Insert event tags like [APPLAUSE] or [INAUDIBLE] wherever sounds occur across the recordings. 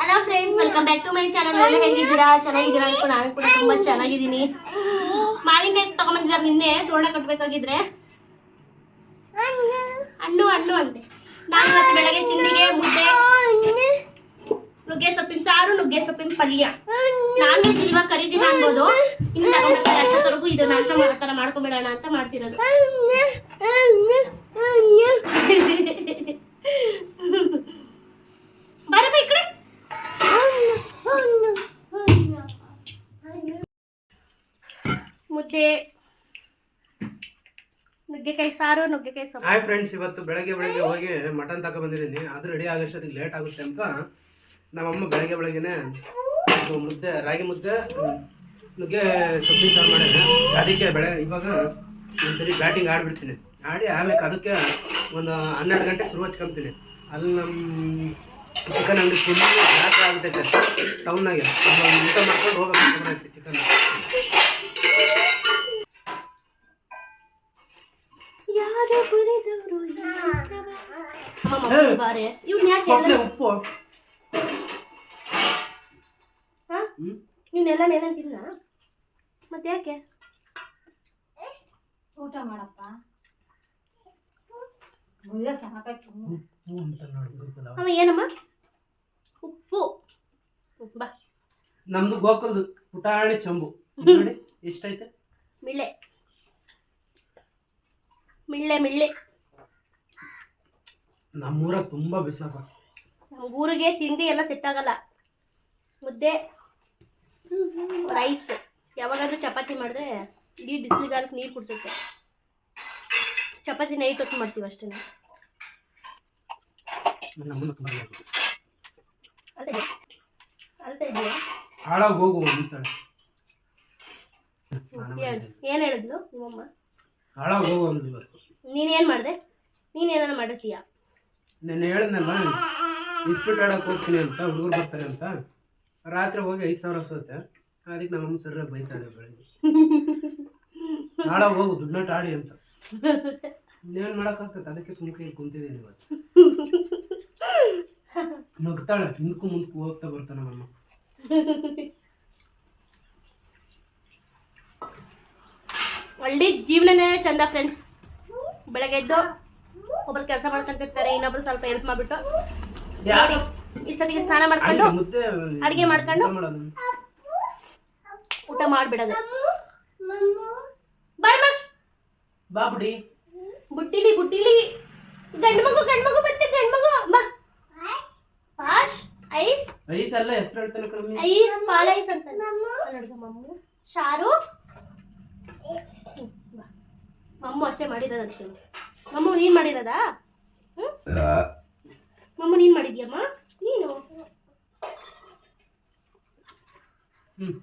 Hello friends welcome back to my channel ಎಲ್ಲ ಹೇಗಿದ್ದೀರಾ? ಚೆನ್ನಾಗಿದ್ದೀರಾ ಅಂತ ನಾನು ಕೂಡ ತುಂಬಾ ಚೆನ್ನಾಗಿದ್ದೀನಿ. ಮಾವಿನಕಾಯಿ ತಗೊಂಬಂದಿದ್ದಾರೆ ನಿನ್ನೆ, ತೋರಣ ಕಟ್ಟಬೇಕಾಗಿದ್ರೆ ಹಣ್ಣು ಹಣ್ಣು ಅಂತೆ. ನಾನು ಇವತ್ತು ಬೆಳಗ್ಗೆ ತಿಂಡಿಗೆ ಮುದ್ದೆ, ನುಗ್ಗೆ ಸೊಪ್ಪಿನ ಸಾರು, ನುಗ್ಗೆ ಸೊಪ್ಪಿನ ಪಲ್ಯ. ನಾನು ವೆಜ್ ಇವಾಗ ಕರಿದಿನ ಅನ್ಬೋದು. ಇನ್ನು ಇದು ನಾಶ ಮಾಡೋ ಥರ ಮಾಡ್ಕೊಂಬಿಡೋಣ ಅಂತ ಮಾಡ್ತಿರೋದು ಬರಮ್ಮ ಈ ಕಡೆ ಮುದ್ದೆ ನುಗ್ಗೆಕಾಯಿ ಸಾರು ನುಗ್ಗೆಕಾಯಿ ಸಾರು ಹಾಯ್ ಫ್ರೆಂಡ್ಸ್ ಇವತ್ತು ಬೆಳಗ್ಗೆ ಬೆಳಗ್ಗೆ ಹೋಗಿ ಮಟನ್ ತಗೊ ಬಂದಿದ್ದೀನಿ. ಅದು ರೆಡಿ ಆಗೋಷ್ಟೊತ್ತಿಗೆ ಲೇಟ್ ಆಗುತ್ತೆ ಅಂತ ನಮ್ಮಮ್ಮ ಬೆಳಗ್ಗೆ ಬೆಳಗ್ಗೆನೆ ಮುದ್ದೆ, ರಾಗಿ ಮುದ್ದೆ ನುಗ್ಗೆ ಸೊಪ್ಪಿನ ಸಾರು ಮಾಡಿದೆ. ಅದಕ್ಕೆ ಬೆಳೆ ಇವಾಗ ಒಂದ್ಸರಿ ಬ್ಯಾಟಿಂಗ್ ಆಡಿಬಿಡ್ತೀನಿ. ಆಡಿ ಆಮೇಲೆ ಅದಕ್ಕೆ ಒಂದು ಹನ್ನೆರಡು ಗಂಟೆ ಶುರು ಹಚ್ಕೊಂತೀನಿ ಅಲ್ಲಿ ನಮ್ಮ ಚಿಕನ್ ಅಂಗಡಿ ಫುಲ್ ಜಾತ್ರೆ ಆಗುತ್ತೆ ಟೌನ್ನಾಗೆ ಊಟ ಮಾಡ್ಕೊಂಡು ಹೋಗ್ಬೇಕು ಚಿಕನ್. ಅಮ್ಮಮ್ಮ ಬಾರೆ. ಇವ್ನ ಯಾಕೆ ಎಲ್ಲ ಉಪ್ಪು. ಹಾ? ಇವನ್ನೆಲ್ಲ ನೀನೆಲ್ಲ ನೆನ ತಿನ್ನ ಮತ್ತೆ ಯಾಕೆ? ಊಟ ಮಾಡಪ್ಪ. ಮುಳ್ಳ ಸಾಕಾಯ್ತು ಅಮ್ಮ ಏನಮ್ಮ? ಉಪ್ಪು. ಬಾ. ನಮ್ದು ಗೋಕುಲ್ದು ಪುಟಾಣಿ ಚಂಬು. ನೋಡಿ ಎಷ್ಟೈತೆ? ಮಿಳ್ಳೆ ಮಿಳ್ಳೆ ಮಿಳ್ಳೆ ನಮ್ಮೂರಾಗ ತುಂಬಾ ಬಿಸಾಕ. ಊರಿಗೆ ತಿಂಡಿ ಎಲ್ಲ ಸೆಟ್ ಆಗಲ್ಲ. ಮುದ್ದೆ ರೈಸ್ ಯಾವಾಗಾದ್ರೂ ಚಪಾತಿ ಮಾಡಿದ್ರೆ ಇಡೀ ಬಿಸಿಲಿಗಾಲಕ್ಕೆ ನೀರು ಕುಡಿಸುತ್ತೆ. ಚಪಾತಿ ನೈಟ್ ಹೊತ್ತು ಮಾಡ್ತೀವಿ ಅಷ್ಟೇ ಏನ್ ಇದೆಯಾ? ಹಾಳಾಗ್ ಹೋಗು ಅಂತಾಳೆ ಏನು ಹೇಳಿದ್ಲು ನಿಮ್ಮಮ್ಮ? ಏನ್ ಹೋಗು ಅಂದ್ಲು ಏನಾರ ನೀನೇನು ಮಾಡಿದೆ? ನೀನೇನಾರು ಮಾಡಿರ್ತೀಯ? ನೆನ್ನೆ ಹೇಳಿದ್ನಲ್ಲ ಇಸ್ಪಿಟ್ ಆಡೋಕೆ ಹೋಗ್ತೀನಿ ಅಂತ, ಹುಡುಗರು ಬರ್ತಾರೆ ಅಂತ. ರಾತ್ರಿ ಹೋಗಿ ಐದು ಸಾವಿರ ಸೋತೆ. ಅದಕ್ಕೆ ನಮ್ಮ ಸರಿಯಾಗಿ ಬೈತಾಳೆ ಬೆಳಗ್ಗೆ. ನಾಳೆ ಹೋಗು ದುಡ್ಡಾಟ ಆಡಿ ಅಂತ. ಇನ್ನೇನು ಮಾಡೋಕ್ಕಾಗ್ತದೆ ಅದಕ್ಕೆ ಸುಮ್ಕೆ ಇಲ್ಲಿ ಕುಂತಿದ್ದೀನಿ ಇವತ್ತು. ನಗ್ತಾಳೆ ಹಿಂದಕ್ಕೂ ಮುಂದಕ್ಕೂ ಹೋಗ್ತಾ ಬರ್ತಾನೆ ನಮ್ಮ ಒಳ್ಳೆ ಜೀವನನೇ ಚಂದ ಫ್ರೆಂಡ್ಸ್ ಬೆಳಗ್ಗೆ ಎದ್ದು ಒಬ್ರು ಕೆಲಸ ಮಾಡ್ಕೊಂತಿರ್ತಾರೆ ಇನ್ನೊಬ್ರು ಸ್ವಲ್ಪ ಹೆಲ್ಪ್ ಮಾಡಿಬಿಟ್ಟು. ನೋಡಿ ಇಷ್ಟೊತ್ತಿಗೆ ಸ್ನಾನ ಮಾಡ್ಕೊಂಡು ಅಡಿಗೆ ಮಾಡ್ಕೊಂಡು ಊಟ ಮಾಡ್ಬಿಡದು. ಊಟ ಮಾಡಿಬಿಡೋದು ಬಾಯ್ ಮಾ. ಬಾ ಬಿಡಿ. ಬುಟ್ಟಿಲಿ ಬುಟ್ಟಿಲಿ. ಗಂಡು ಮಗು ಗಂಡು ಮಗು ಮತ್ತೆ ಗಂಡು ಮಗು. ಬಾ ಪಾಶ್ ಐಸ್. ಐಸ್ ಅಲ್ಲ ಹೆಸರು ಹೇಳ್ತಾನೆ ಕಡಿಮೆ ಐಸ್ ಪಾಲ ಐಸ್ ಅಂತ. ನೋಡ್ದ ಮಮ್ಮು. ಶಾರು. ಮಮ್ಮು ಅಷ್ಟೇ ಮಾಡಿರೋದಂತೆ ಮಮ್ಮು ನೀನ್ ಮಾಡಿರೋದಾ? ಮಮ್ಮು ನೀನ್ ಮಾಡಿದ್ಯಮ್ಮ? ನೀನು? ಹ್ಮ್.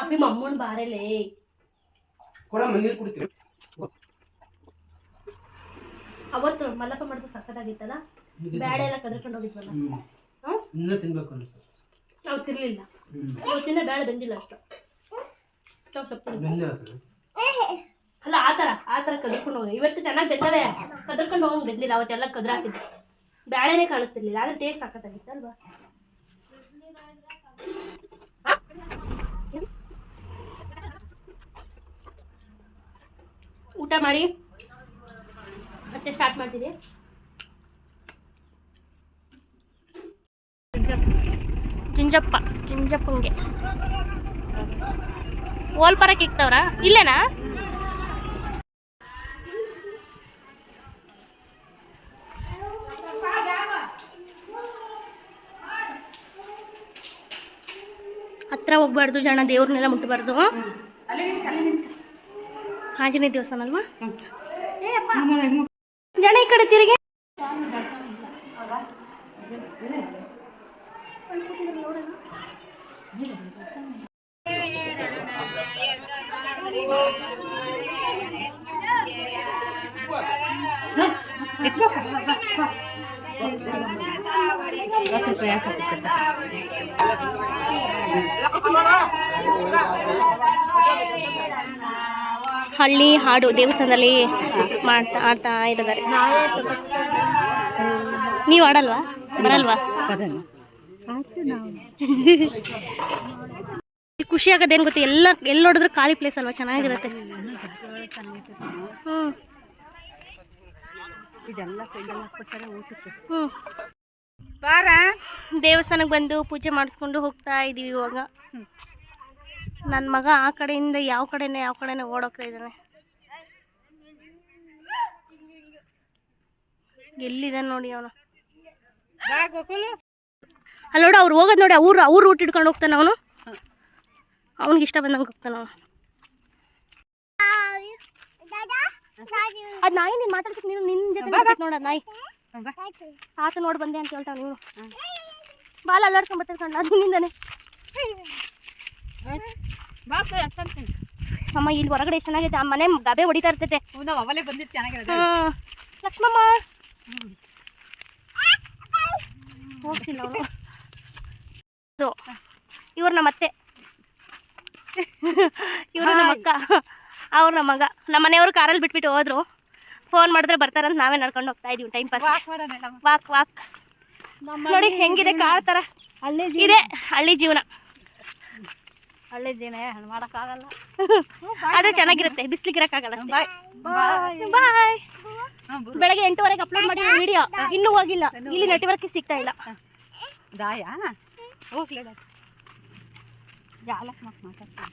ಅಪ್ಪಿ ಮಮ್ಮನ್ ಬಾರೆಲೇ. ಕೊಡಮ್ಮ ನೀರು ಕುಡಿತೀವಿ. ಅವತ್ತು ಮಲ್ಲಪ್ಪ ಮಾಡಿದ್ರೆ ಸಕ್ಕತ್ತಾಗಿತ್ತಲ್ಲ ಬ್ಯಾಳೆ ಎಲ್ಲ ಕದ್ರಕೊಂಡು ಹೋಗಿದ್ವಲ್ಲ? ಇನ್ನೂ ತಿನ್ಬೇಕು ಅನಿಸ್ತು ನಾವು ತಿರ್ಲಿಲ್ಲ. ಹ್ಮ್ ಬೇಳೆ ಬಂದಿಲ್ಲ ಅಷ್ಟು. ಸ್ವಲ್ಪ. ಬೆಂದೆ ಹಾಕಿದ್ರು ಅಲ್ಲ ಆ ಥರ ಆ ಥರ ಕದ್ರಕೊಂಡು ಹೋಗಿ ಇವತ್ತು ಚೆನ್ನಾಗಿ ಬೆಂದವೆ. ಕದ್ರಕೊಂಡು ಹೋಗಂಗೆ ಬೆಂದಿಲ್ಲ. ಅವತ್ತೆಲ್ಲ ಕದ್ರ ಹಾಕಿದ್ದೆ ಬ್ಯಾಳೆನೇ ಕಾಣಿಸ್ತಿರ್ಲಿಲ್ಲ. ಆದ್ರೆ ಟೇಸ್ಟ್ ಹಾಕತ್ತಾಗಿತ್ತು ಅಲ್ವಾ? ಊಟ ಮಾಡಿ? ಮತ್ತೆ ಸ್ಟಾರ್ಟ್ ಮಾಡ್ತೀನಿ ಜಿಂಜಪ್ಪ ಜಿಂಜಪ್ಪಂಗೆ. ಓಲ್ಪರಕ್ಕೆ ಇಕ್ತವ್ರ ಇಲ್ಲೇನಾ? ಹತ್ರ ಹೋಗ್ಬಾರ್ದು ಜನ ದೇವ್ರನ್ನೆಲ್ಲ ಮುಟ್ಟಬಾರ್ದು ಆಂಜನೇಯ ದೇವಸ್ಥಾನ ಅಲ್ವಾ? ಜನ ಈ ಕಡೆ ತಿರುಗಿ. ಹತ್ತು ರೂಪಾಯಿ ಹಳ್ಳಿ ಹಾಡು ದೇವಸ್ಥಾನದಲ್ಲಿ ಮಾಡ್ತಾ ಆಡ್ತಾ ಇದ್ದಾರೆ. ನೀವು ಆಡಲ್ವಾ ಬರಲ್ವಾ? ಖುಷಿ ಆಗೋದೇನು ಗೊತ್ತಾ? ಎಲ್ಲ ಎಲ್ಲಿ ನೋಡಿದ್ರು ಖಾಲಿ ಪ್ಲೇಸ್ ಅಲ್ವಾ? ಚೆನ್ನಾಗಿರುತ್ತೆ. ಹ್ಞೂ ಹ್ಞೂ ಬಾರ? ದೇವಸ್ಥಾನಕ್ಕೆ ಬಂದು ಪೂಜೆ ಮಾಡಿಸ್ಕೊಂಡು ಹೋಗ್ತಾ ಇದೀವಿ ಇವಾಗ. ನನ್ನ ಮಗ ಆ ಕಡೆಯಿಂದ ಯಾವ ಕಡೆನೇ ಯಾವ ಕಡೆನೇ ಓಡೋಗ್ತಾ ಇದ್ದಾನೆ. ಎಲ್ಲಿದ್ದಾನೆ ನೋಡಿ ಅವನು. ಬಾ ಗೋಕುಲು. ಅಲ್ಲಿ ನೋಡು ಅವ್ರು ಹೋಗೋದು ನೋಡಿ ಅವ್ರು ಅವ್ರು ರೂಟ್ ಇಟ್ಕೊಂಡು ಹೋಗ್ತಾನೆ ಅವನು. ಅವ್ನಿಗೆ ಇಷ್ಟ ಬಂದಂಗೆ ಹೋಗ್ತಾನೆ ಅವನು. ಅದು ನಾಯಿ ನೀನು ಮಾತಾಡ್ತಿಕ್ ನೀನು ನಿನ್ನ ಜೊತೆ ನೋಡ ನಾಯಿ. ಆತ ನೋಡಿ ಬಂದೆ ಅಂತ ಹೇಳ್ತಾವ ನೀನು. ಬಾಲ ಅಲ್ಲಾಡ್ಕೊಂಡ್ ಬರ್ತಾನೆ ಅದು ನಿನ್ನಿಂದಾನೆ ಅಮ್ಮ ಇಲ್ಲಿ ಹೊರಗಡೆ ಚೆನ್ನಾಗೈತೆ ಆ ಮನೆ ಗಬೆ ಹೊಡಿತಾ ಇರ್ತೈತೆ. ಅವಲೇ ಲಕ್ಷ್ಮಮ್ಮ. ಹೋಗ್ತಿಲ್ಲ ಅವನು [LAUGHS] ಇವ್ರು ನಮ್ಮ ಅತ್ತೆ ಇವರು ನಮ್ಮ ಅಕ್ಕ. ಅವ್ರು ನಮ್ಮ ಮಗ. ನಮ್ಮ ಮನೆಯವರು ಕಾರಲ್ಲಿ ಬಿಟ್ಬಿಟ್ಟು ಹೋದ್ರು. ಫೋನ್ ಮಾಡಿದ್ರೆ ಬರ್ತಾರಂತ ನಾವೇ ನಡ್ಕೊಂಡು ಹೋಗ್ತಾ ಇದೀವಿ ಟೈಮ್ ಪಾಸ್ ವಾಕ್ ವಾಕ್ ನೋಡಿ ಹೆಂಗಿದೆ ಕಾರ್ ತರ. ಹಳ್ಳಿ ಇದೆ ಹಳ್ಳಿ ಜೀವನ. ಹಳ್ಳಿ ಜೀವನ ಮಾಡೋಕ್ಕಾಗಲ್ಲ. ಆದ್ರೆ ಚೆನ್ನಾಗಿರುತ್ತೆ ಬಿಸ್ಲಿಗೆ ಇರಕ್ಕಾಗಲ್ಲ ಬಾಯ್. ಬೆಳಗ್ಗೆ ಎಂಟುವರೆಗೆ ಅಪ್ಲೋಡ್ ಮಾಡಿದ ವಿಡಿಯೋ ಇನ್ನೂ ಹೋಗಿಲ್ಲ. ಇಲ್ಲಿ ನೆಟ್ವರ್ಕ್ ಸಿಗ್ತಾ ಇಲ್ಲ. ದಾಯ? غفلة ده جعلك مصنع كثير